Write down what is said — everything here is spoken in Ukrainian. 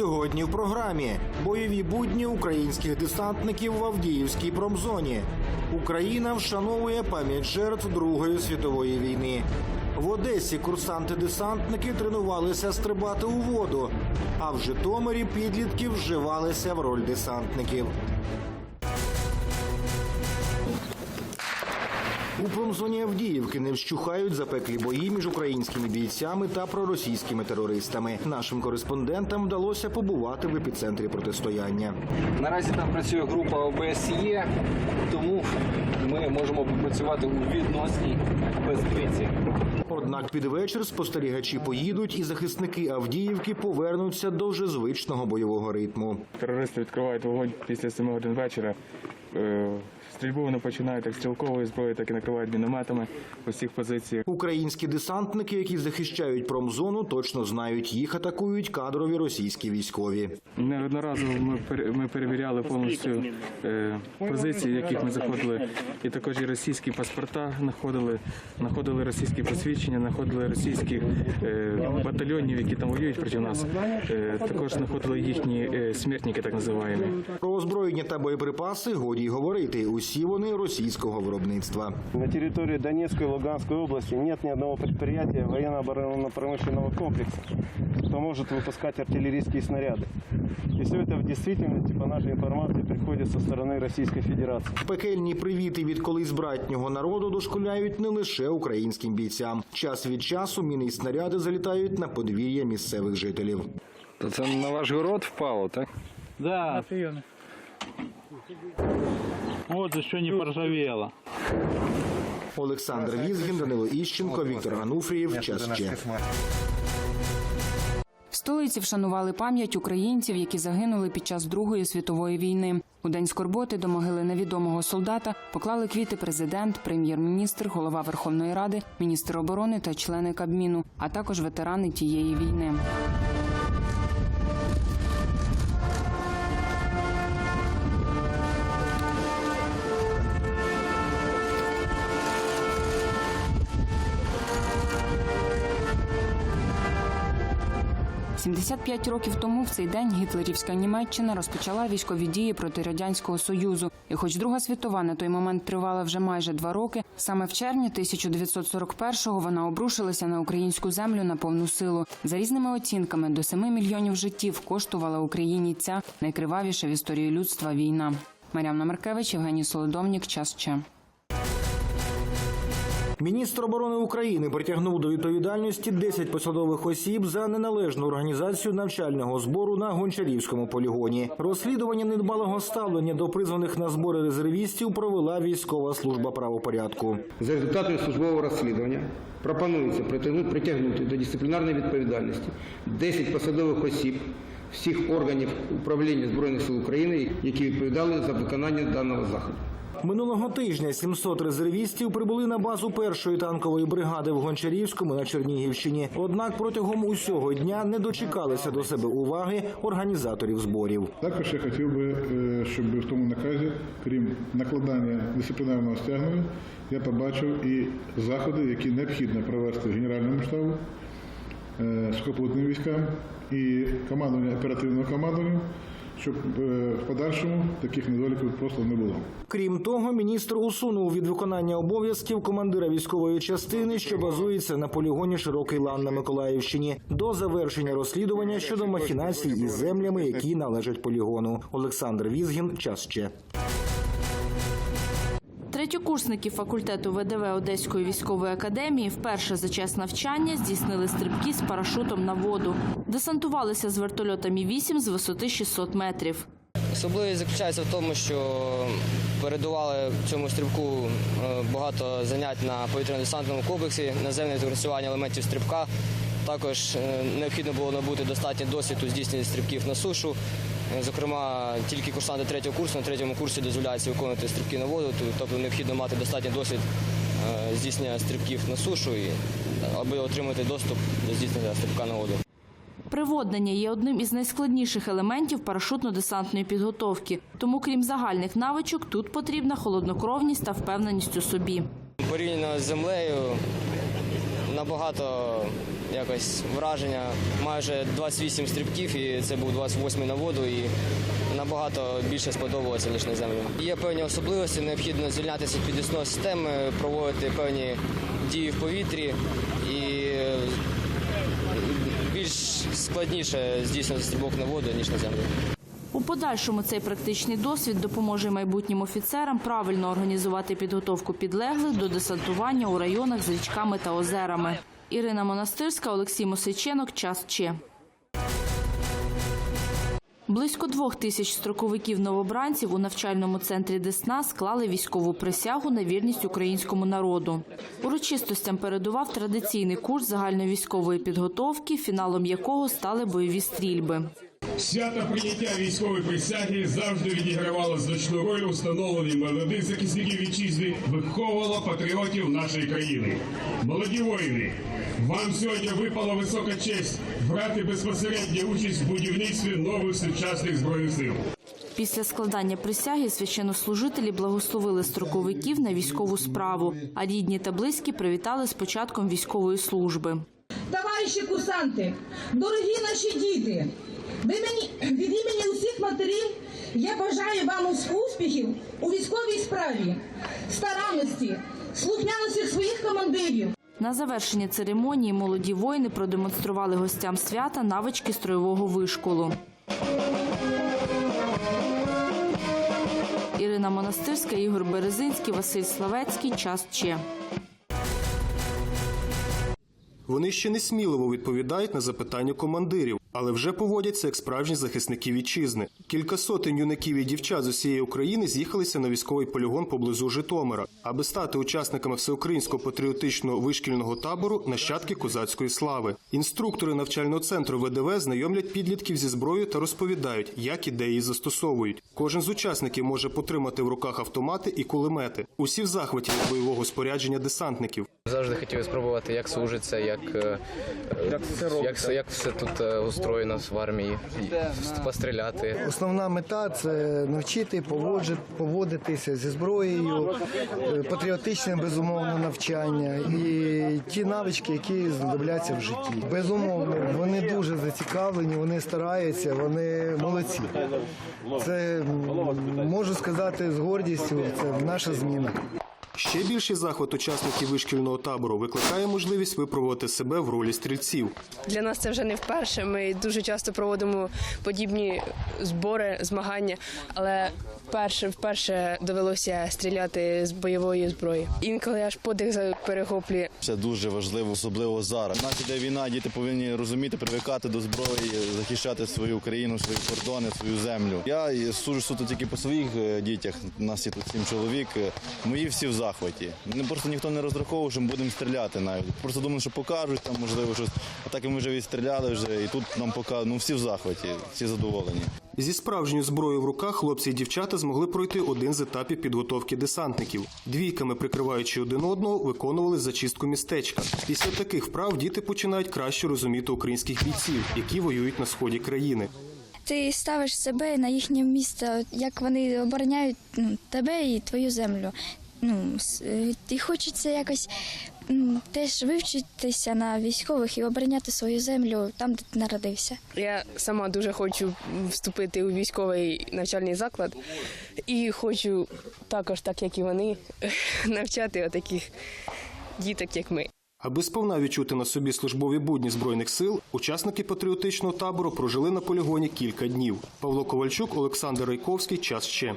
Сьогодні в програмі бойові будні українських десантників в Авдіївській промзоні. Україна вшановує пам'ять жертв Другої світової війни. В Одесі курсанти-десантники тренувалися стрибати у воду, а в Житомирі підлітки вживалися в роль десантників. У промзоні Авдіївки не вщухають запеклі бої між українськими бійцями та проросійськими терористами. Нашим кореспондентам вдалося побувати в епіцентрі протистояння. Наразі там працює група ОБСЄ, тому ми можемо попрацювати у відносній безпеці. Однак під вечір спостерігачі поїдуть, і захисники Авдіївки повернуться до вже звичного бойового ритму. Терористи відкривають вогонь після 7 годин вечора. Стрільбу вони починають як стрілкової зброї, так і накривають мінометами по всіх позиціях. Українські десантники, які захищають промзону, точно знають, їх атакують кадрові російські військові. Неодноразово ми, ми перевіряли повністю е, позиції, в яких ми заходили, і також і російські паспорта знаходили, знаходили російські посвідчення, знаходили російських е, батальйонів, які там воюють проти нас. Е, також знаходили їхні смертники, так називаємо. Про озброєння та боєприпаси годі й говорити. Усі вони російського виробництва. На территории Донецкой и Луганской области нет ни одного предприятия военно-оборонно-промышленного комплекса, кто может выпускать артиллерийские снаряды. И все это в действительности, по нашей информации, приходит со стороны Российской Федерации. Пекельні привіти від колись братнього народу дошкуляють не лише українським бійцям. Час від часу міни й снаряди залітають на подвір'я місцевих жителів. То це на ваш город впало, так? Да. Вот еще не поржавело. Олександр Візгін, Данило Іщенко, Віктор Ануфрієв. Час ще. В столиці вшанували пам'ять українців, які загинули під час Другої світової війни. У день скорботи до могили невідомого солдата поклали квіти президент, прем'єр-міністр, голова Верховної Ради, міністр оборони та члени Кабміну, а також ветерани тієї війни. – 75 років тому в цей день гітлерівська Німеччина розпочала військові дії проти радянського союзу. І, хоч Друга світова на той момент тривала вже майже два роки, саме в червні 1941-го вона обрушилася на українську землю на повну силу. За різними оцінками до 7 мільйонів життів коштувала Україні ця найкривавіша в історії людства війна. Мар'яна Маркевич, Євгеній Солодовнік. Час ще. Міністр оборони України притягнув до відповідальності 10 посадових осіб за неналежну організацію навчального збору на Гончарівському полігоні. Розслідування недбалого ставлення до призваних на збори резервістів провела військова служба правопорядку. За результатами службового розслідування пропонується притягнути, до дисциплінарної відповідальності 10 посадових осіб всіх органів управління Збройних сил України, які відповідали за виконання даного заходу. Минулого тижня 700 резервістів прибули на базу першої танкової бригади в Гончарівському на Чернігівщині. Однак протягом усього дня не дочекалися до себе уваги організаторів зборів. Також я хотів би, е, щоб в тому наказі, крім накладання дисциплінарного стягнення, я побачив і заходи, які необхідно провести Генеральному штабу, сухопутним військам і командуванню оперативного командування, щоб е, в подальшому таких недоліків просто не було. Крім того, міністр усунув від виконання обов'язків командира військової частини, що базується на полігоні Широкий лан на Миколаївщині, до завершення розслідування щодо махінацій із землями, які належать полігону. Олександр Візгін. Час ще. Третьокурсники факультету ВДВ Одеської військової академії вперше за час навчання здійснили стрибки з парашутом на воду. Десантувалися з вертольота Мі-8 з висоти 600 метрів. Особливість заключається в тому, що передували цьому стрибку е, багато занять на повітряно-десантному комплексі, наземне відпрацювання елементів стрибка. Також е, необхідно було набути достатній досвід у здійсненні стрибків на сушу. Е, Зокрема, тільки курсанти третього курсу на третьому курсі дозволяється виконувати стрибки на воду, тобто необхідно мати достатній досвід е, здійснення стрибків на сушу, аби отримати доступ до здійснення стрибка на воду. Приводнення є одним із найскладніших елементів парашутно-десантної підготовки. Тому, крім загальних навичок, тут потрібна холоднокровність та впевненість у собі. Порівняно з землею набагато якось враження. Майже 28 стрибків, і це був 28 на воду. І набагато більше сподобалося ніж на землю. Є певні особливості, необхідно звільнятися від підвісної системи, проводити певні дії в повітрі і е, більш складніше здійснювати стрибок на воду ніж на землю. У подальшому цей практичний досвід допоможе майбутнім офіцерам правильно організувати підготовку підлеглих до десантування у районах з річками та озерами. Ірина Монастирська, Олексій Мосиченок. Час Че. Близько двох тисяч строковиків новобранців у навчальному центрі Десна склали військову присягу на вірність українському народу. Урочистостям передував традиційний курс загальновійськової підготовки, фіналом якого стали бойові стрільби. Свято прийняття військової присяги завжди відігравало значну роль у встановленні молодих захисників вітчизни, виховувало патріотів нашої країни. Молоді воїни, вам сьогодні випала висока честь брати безпосередню участь в будівництві нових сучасних збройних сил. Після складання присяги священнослужителі благословили строковиків на військову справу, а рідні та близькі привітали з початком військової служби. Товариші курсанти, дорогі наші діти, ви мені від імені усіх матерів я бажаю вам успіхів у військовій справі, старанності, слухняності своїх командирів. На завершення церемонії молоді воїни продемонстрували гостям свята навички строєвого вишколу. Ірина Монастирська, Ігор Березинський, Василь Славецький. Час Че. Вони ще не сміливо відповідають на запитання командирів, але вже поводяться як справжні захисники вітчизни. Кілька сотень юнаків і дівчат з усієї України з'їхалися на військовий полігон поблизу Житомира, аби стати учасниками всеукраїнського патріотичного вишкільного табору нащадки козацької слави. Інструктори навчального центру ВДВ знайомлять підлітків зі зброєю та розповідають, як і де її застосовують. Кожен з учасників може потримати в руках автомати і кулемети. Усі в захваті від бойового спорядження десантників. Завжди хотів спробувати, як служиться, як, як, як, як все тут е, устроєно в армії, постріляти. Основна мета це навчити поводитися зі зброєю, е, патріотичне безумовно навчання і ті навички, які знадобляться в житті. Безумовно, вони дуже зацікавлені, вони стараються, вони молодці. Це можу сказати з гордістю. Це наша зміна. Ще більший захват учасників вишкільного табору викликає можливість випробувати себе в ролі стрільців. Для нас це вже не вперше. Ми дуже часто проводимо подібні збори, змагання, але вперше вперше довелося стріляти з бойової зброї. Інколи аж подих за- перехоплює. Це дуже важливо, особливо зараз. У нас іде війна, діти повинні розуміти, привикати до зброї, захищати свою країну, свої кордони, свою землю. Я сужу суто тільки по своїх е, дітях. У нас є тут сім чоловік. Е, Мої всі в захваті. Не просто ніхто не розраховував, що ми будемо стріляти навіть. Просто думали, що покажуть там, можливо, щось. А так і ми вже відстріляли вже, і тут нам покажуть. Ну всі в захваті, всі задоволені. Зі справжньою зброєю в руках хлопці і дівчата змогли пройти один з етапів підготовки десантників. Двійками, прикриваючи один одного, виконували зачистку містечка. Після таких вправ діти починають краще розуміти українських бійців, які воюють на сході країни. Ти ставиш себе на їхнє місце, як вони обороняють ну, тебе і твою землю. Ну, е, і хочеться якось теж вивчитися на військових і обороняти свою землю там, де ти народився. Я сама дуже хочу вступити у військовий навчальний заклад і хочу також, так як і вони, навчати отаких діток, як ми. Аби сповна відчути на собі службові будні збройних сил, учасники патріотичного табору прожили на полігоні кілька днів. Павло Ковальчук, Олександр Райковський. Час ще.